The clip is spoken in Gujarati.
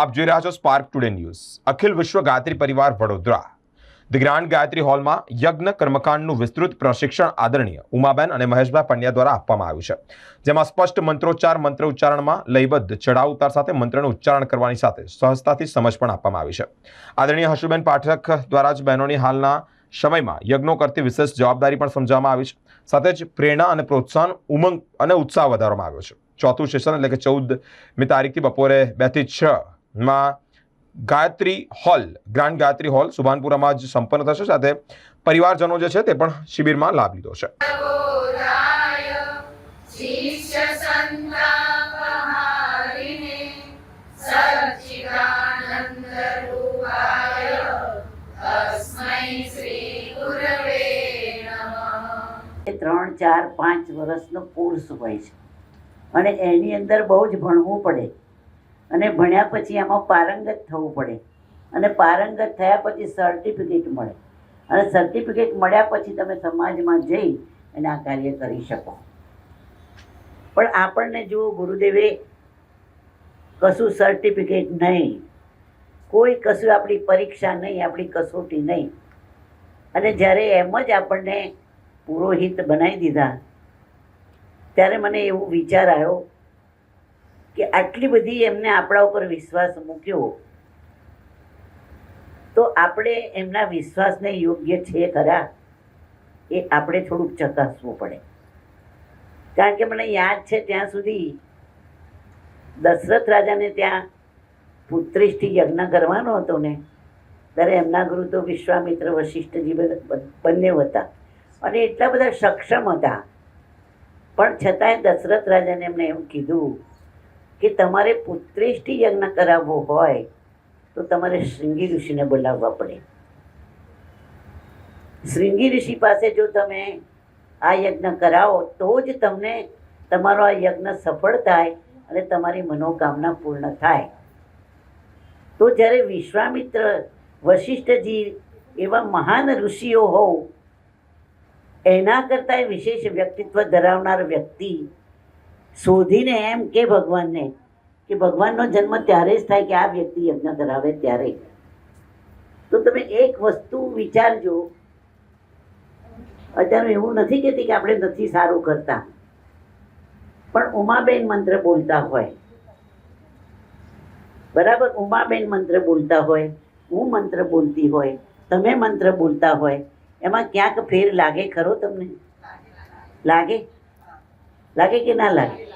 આપ જોઈ રહ્યા છો સ્પાર્ક ટુડે ન્યૂઝ અખિલ વિશ્વ ગાયત્રી પરિવાર વડોદરા. ધી ગ્રાન્ડ ગાયત્રી હોલમાં યજ્ઞ કર્મકાંડનું વિસ્તૃત પ્રશિક્ષણ આદરણીય ઉમાબેન અને મહેશભાઈ પંડ્યા દ્વારા આપવામાં આવ્યું છે. જેમાં સ્પષ્ટ મંત્રોચ્ચાર, મંત્ર ઉચ્ચારણમાં લયબદ્ધ ચઢાવ ઉતાર સાથે મંત્રનું ઉચ્ચારણ કરવાની સાથે સહજતાથી સમજ પણ આપવામાં આવી છે. આદરણીય હર્ષુબેન પાઠક દ્વારા જ બહેનોની હાલના સમયમાં યજ્ઞો કરતી વિશેષ જવાબદારી પણ સમજાવવામાં આવી છે. સાથે જ પ્રેરણા અને પ્રોત્સાહન ઉમંગ અને ઉત્સાહ વધારવામાં આવ્યો છે. ચોથું સેશન એટલે કે ચૌદમી તારીખથી બપોરે બેથી છ માં Gayatri hall grand Gayatri hall સુભાનપુરામાં જ સંપન્ન થશે સાથે પરિવારજનો જે છે તે પણ શિબિરમાં લાભ લીધો છે. ત્રણ ચાર પાંચ વર્ષનો કોર્સ હોય છે. અને એની અંદર બહુ જ ભણવું પડે. અને ભણ્યા પછી એમાં પારંગત થવું પડે. અને પારંગત થયા પછી સર્ટિફિકેટ મળે. અને સર્ટિફિકેટ મળ્યા પછી તમે સમાજમાં જઈ અને આ કાર્ય કરી શકો. પણ આપણને જુઓ ગુરુદેવે કશું સર્ટિફિકેટ નહીં, કોઈ કશું આપણી પરીક્ષા નહીં, આપણી કસોટી નહીં, અને જ્યારે એમ જ આપણને પુરોહિત બનાવી દીધા, ત્યારે મને એવો વિચાર આવ્યો આટલી બધી એમને આપણા ઉપર વિશ્વાસ મૂક્યો તો આપણે એમના વિશ્વાસને યોગ્ય છે ખરા? એ આપણે થોડુંક ચકાસવું પડે. કારણ કે મને યાદ છે ત્યાં સુધી દશરથ રાજાને ત્યાં પુત્રીષ્ઠી યજ્ઞ કરવાનો હતો ને, ત્યારે એમના ગુરુ તો વિશ્વામિત્ર, વશિષ્ઠજી બંને હતા. અને એટલા બધા સક્ષમ હતા. પણ છતાંય દશરથ રાજાને એમને એમ કીધું કે તમારે પુત્રેષ્ઠી યજ્ઞ કરાવવો હોય, તો તમારે શૃંગી ઋષિને બોલાવવા પડે. શૃંગી ઋષિ પાસે જો તમે આ યજ્ઞ કરાવો, તો જ તમને તમારો આ યજ્ઞ સફળ થાય અને તમારી મનોકામના પૂર્ણ થાય. તો જ્યારે વિશ્વામિત્ર વશિષ્ઠજી એવા મહાન ઋષિઓ હોવ, એના કરતાં વિશેષ વ્યક્તિત્વ ધરાવનાર વ્યક્તિ શોધીને એમ કે ભગવાનને કે ભગવાનનો જન્મ ત્યારે જ થાય કે આ વ્યક્તિ યજ્ઞ કરાવે ત્યારે. તો તમે એક વસ્તુ વિચારજો. અત્યારે એવું નથી કહેતી કે આપણે નથી સારું કરતા. પણ ઉમાબેન મંત્ર બોલતા હોય. બરાબર? ઉમાબેન મંત્ર બોલતા હોય, હું મંત્ર બોલતી હોય, તમે મંત્ર બોલતા હોય, એમાં ક્યાંક ફેર લાગે ખરો તમને? લાગે? લાગે કે ના લાગે?